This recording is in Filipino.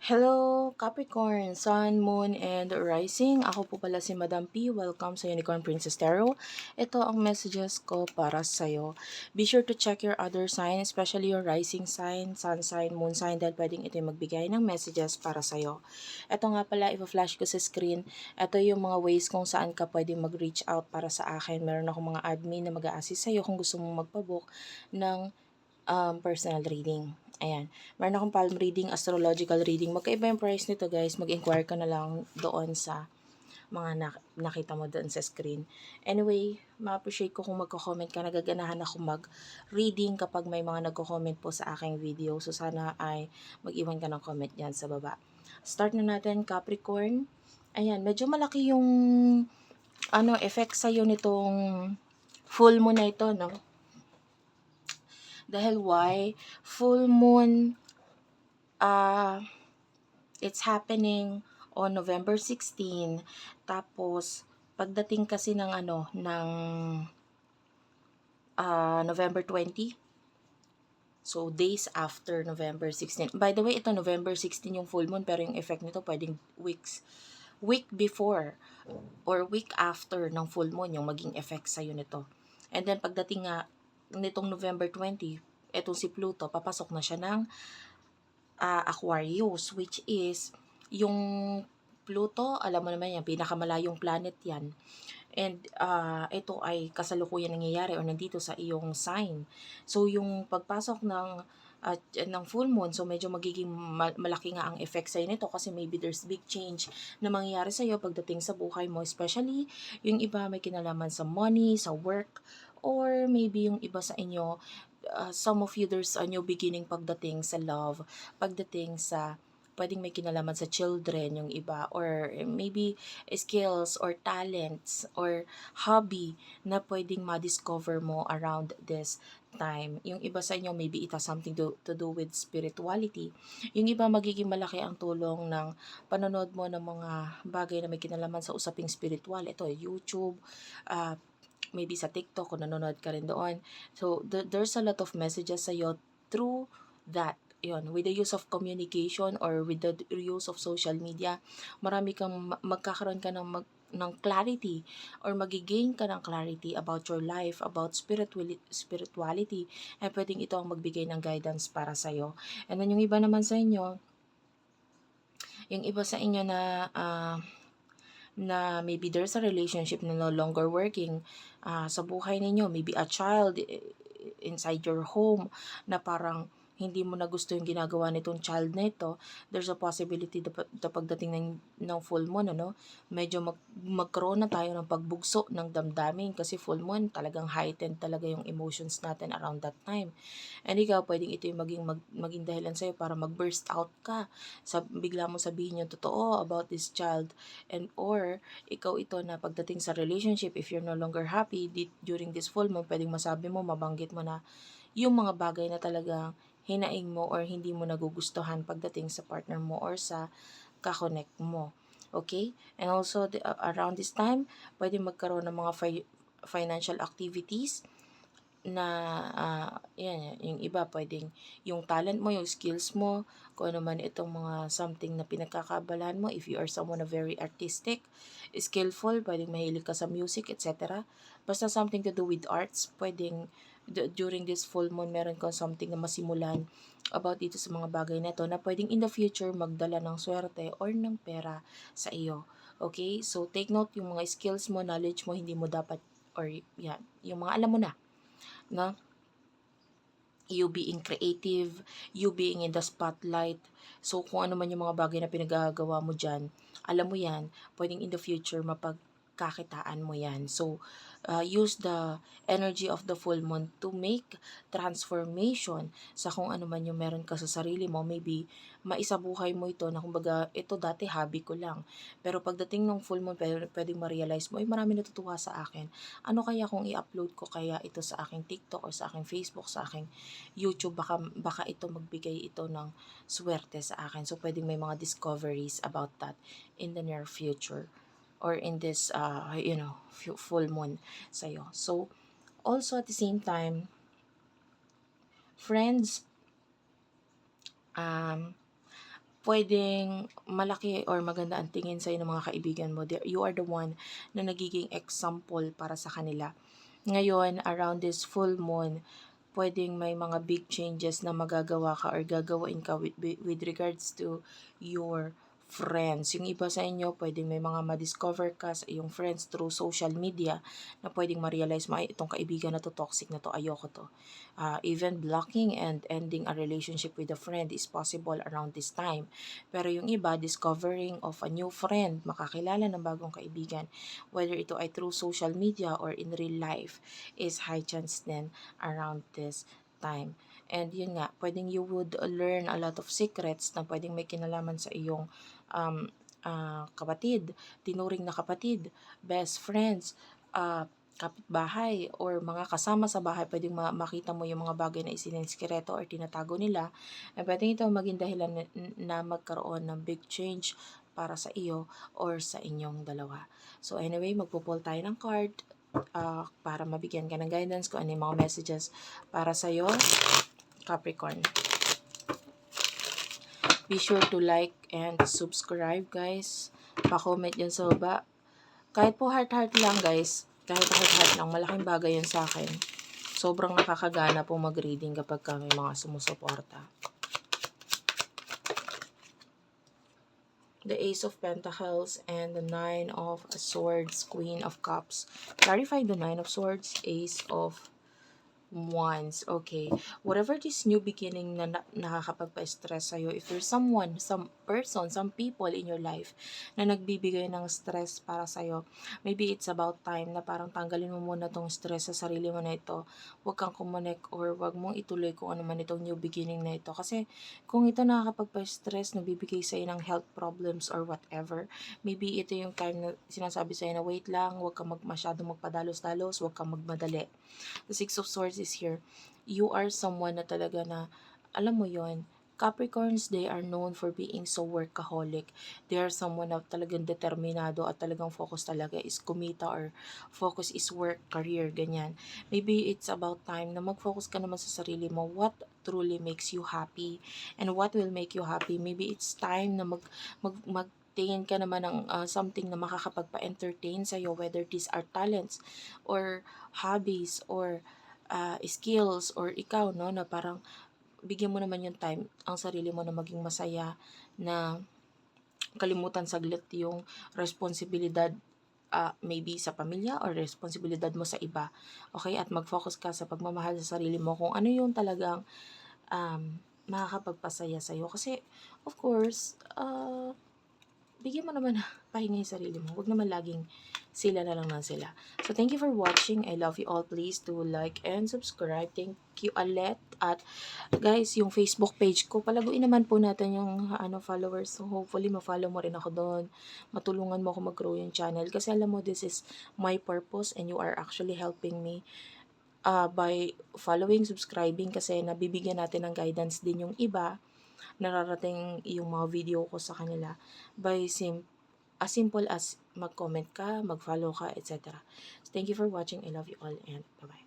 Hello, Capricorn, Sun, Moon, and Rising. Ako po pala si Madam P. Welcome sa Unicorn Princess Tarot. Ito ang messages ko para sa'yo. Be sure to check your other sign, especially your rising sign, sun sign, moon sign, dahil pwedeng ito yung magbigay ng messages para sa'yo. Ito nga pala, ipa-flash ko sa screen. Ito yung mga ways kung saan ka pwedeng mag-reach out para sa akin. Meron akong mga admin na mag-a-assist sa'yo kung gusto mong magpabook ng um, personal reading. Ayan. Meron akong palm reading, astrological reading. Magkaiba yung price nito guys. Mag-inquire ka na lang doon sa mga nak- nakita mo doon sa screen. Anyway, ma-appreciate ko kung magko-comment ka. Nagaganahan ako mag-reading kapag may mga nagko-comment po sa aking video. So, sana ay mag-iwan ka ng comment yan sa baba. Start na natin, Capricorn. Ayan, medyo malaki yung ano, effect sa'yo nitong full moon na ito, no? Dahil why? Full moon, uh, it's happening on November 16. Tapos, pagdating kasi ng ano, ng uh, November 20, So, days after November 16. By the way, ito November 16 yung full moon, pero yung effect nito pwedeng weeks, week before or week after ng full moon yung maging effect sa'yo nito. And then, pagdating nga nitong November 20, etong si Pluto, papasok na siya ng uh, Aquarius, which is yung Pluto, alam mo naman yan, pinakamalayong planet yan. And uh, ito ay kasalukuyan nangyayari o nandito sa iyong sign. So yung pagpasok ng at uh, ng full moon so medyo magiging malaki nga ang effect sa nito kasi maybe there's big change na mangyayari sa iyo pagdating sa buhay mo especially yung iba may kinalaman sa money, sa work or maybe yung iba sa inyo uh, some of you there's a new beginning pagdating sa love, pagdating sa pwedeng may kinalaman sa children yung iba or maybe skills or talents or hobby na pwedeng ma-discover mo around this time. Yung iba sa inyo maybe it something to, to do with spirituality. Yung iba magiging malaki ang tulong ng panonood mo ng mga bagay na may kinalaman sa usaping spiritual. Ito, YouTube, uh, maybe sa TikTok kung nanonood ka rin doon. So, th- there's a lot of messages sa'yo through that yon with the use of communication or with the use of social media, marami kang magkakaroon ka ng mag, ng clarity or magigain ka ng clarity about your life, about spirituality, spirituality, and pwedeng ito ang magbigay ng guidance para sa'yo. And then yung iba naman sa inyo, yung iba sa inyo na uh, na maybe there's a relationship na no longer working uh, sa buhay ninyo, maybe a child eh, inside your home na parang hindi mo na gusto yung ginagawa nitong child na ito, there's a possibility na pagdating ng, ng full moon, ano, medyo mag, magkaroon na tayo ng pagbugso ng damdamin kasi full moon talagang heightened talaga yung emotions natin around that time. And ikaw, pwedeng ito yung maging, mag, maging dahilan sa'yo para mag-burst out ka. Sab, bigla mo sabihin yung totoo about this child. And or, ikaw ito na pagdating sa relationship, if you're no longer happy di, during this full moon, pwedeng masabi mo, mabanggit mo na yung mga bagay na talagang hinaing mo or hindi mo nagugustuhan pagdating sa partner mo or sa kakonect mo. Okay? And also, the, uh, around this time, pwede magkaroon ng mga fi- financial activities na uh, yan, yung iba pwedeng yung talent mo, yung skills mo, kung ano man itong mga something na pinagkakabalahan mo, if you are someone na very artistic, skillful, pwedeng mahilig ka sa music, etc. Basta something to do with arts, pwedeng during this full moon, meron kang something na masimulan about dito sa mga bagay na to na pwedeng in the future magdala ng swerte or ng pera sa iyo. Okay? So, take note yung mga skills mo, knowledge mo, hindi mo dapat, or yan, yung mga alam mo na, na you being creative, you being in the spotlight. So, kung ano man yung mga bagay na pinagagawa mo dyan, alam mo yan, pwedeng in the future mapagkakitaan mo yan. So, uh, use the energy of the full moon to make transformation sa kung ano man yung meron ka sa sarili mo. Maybe maisabuhay mo ito na kumbaga ito dati hobby ko lang. Pero pagdating ng full moon, pwede, pwedeng ma-realize mo, ay marami natutuwa sa akin. Ano kaya kung i-upload ko kaya ito sa aking TikTok or sa aking Facebook, sa aking YouTube, baka, baka ito magbigay ito ng swerte sa akin. So pwedeng may mga discoveries about that in the near future or in this uh, you know full moon sa'yo. So also at the same time friends um pwedeng malaki or maganda ang tingin sa'yo ng mga kaibigan mo. You are the one na nagiging example para sa kanila. Ngayon, around this full moon, pwedeng may mga big changes na magagawa ka or gagawain ka with, with regards to your friends. Yung iba sa inyo, pwedeng may mga ma-discover ka sa iyong friends through social media na pwedeng ma-realize mo, itong kaibigan na to, toxic na to, ayoko to. Ah, even blocking and ending a relationship with a friend is possible around this time. Pero yung iba, discovering of a new friend, makakilala ng bagong kaibigan, whether ito ay through social media or in real life, is high chance din around this time. And yun nga, pwedeng you would learn a lot of secrets na pwedeng may kinalaman sa iyong um, ah, kapatid, tinuring na kapatid, best friends, ah, kapitbahay, or mga kasama sa bahay, pwedeng ma- makita mo yung mga bagay na isinenskreto or tinatago nila. And pwedeng ito maging dahilan na, magkaroon ng big change para sa iyo or sa inyong dalawa. So anyway, magpo-pull tayo ng card ah, para mabigyan ka ng guidance kung ano yung mga messages para sa iyo, Capricorn. Be sure to like and subscribe, guys. Pa-comment yun sa baba. Kahit po heart-heart lang, guys. Kahit heart-heart lang, malaking bagay yun sa akin. Sobrang nakakagana po mag-reading kapag kami mga sumusuporta. The Ace of Pentacles and the Nine of Swords, Queen of Cups. Clarify the Nine of Swords, Ace of Wands. Okay. Whatever this new beginning na, na nakakapagpa-stress sa'yo, if there's someone, some person, some people in your life na nagbibigay ng stress para sa'yo, maybe it's about time na parang tanggalin mo muna tong stress sa sarili mo na ito. Huwag kang kumonek or huwag mong ituloy kung ano man itong new beginning na ito. Kasi kung ito nakakapagpa-stress, nagbibigay sa'yo ng health problems or whatever, maybe ito yung time na sinasabi sa'yo na wait lang, huwag kang mag, masyadong magpadalos-dalos, huwag kang magmadali. The Six of Swords is here. You are someone na talaga na, alam mo yon Capricorns, they are known for being so workaholic. They are someone na talagang determinado at talagang focus talaga is kumita or focus is work, career, ganyan. Maybe it's about time na mag-focus ka naman sa sarili mo. What truly makes you happy and what will make you happy. Maybe it's time na mag, mag, mag tingin ka naman ng uh, something na makakapagpa-entertain sa'yo, whether these are talents or hobbies or uh, skills or ikaw, no, na parang bigyan mo naman yung time ang sarili mo na maging masaya na kalimutan saglit yung responsibilidad uh, maybe sa pamilya or responsibilidad mo sa iba. Okay? At mag-focus ka sa pagmamahal sa sarili mo kung ano yung talagang um, makakapagpasaya sa'yo. Kasi, of course, uh, bigyan mo naman pahinga yung sarili mo. Huwag naman laging sila na lang ng sila. So, thank you for watching. I love you all. Please do like and subscribe. Thank you ulit. At, guys, yung Facebook page ko, palaguin naman po natin yung ano, followers. So, hopefully, ma-follow mo rin ako doon. Matulungan mo ako mag-grow yung channel. Kasi alam mo, this is my purpose and you are actually helping me uh, by following, subscribing kasi nabibigyan natin ng guidance din yung iba nararating yung mga video ko sa kanila by sim as simple as mag-comment ka, mag-follow ka, etc. So, thank you for watching. I love you all and bye-bye.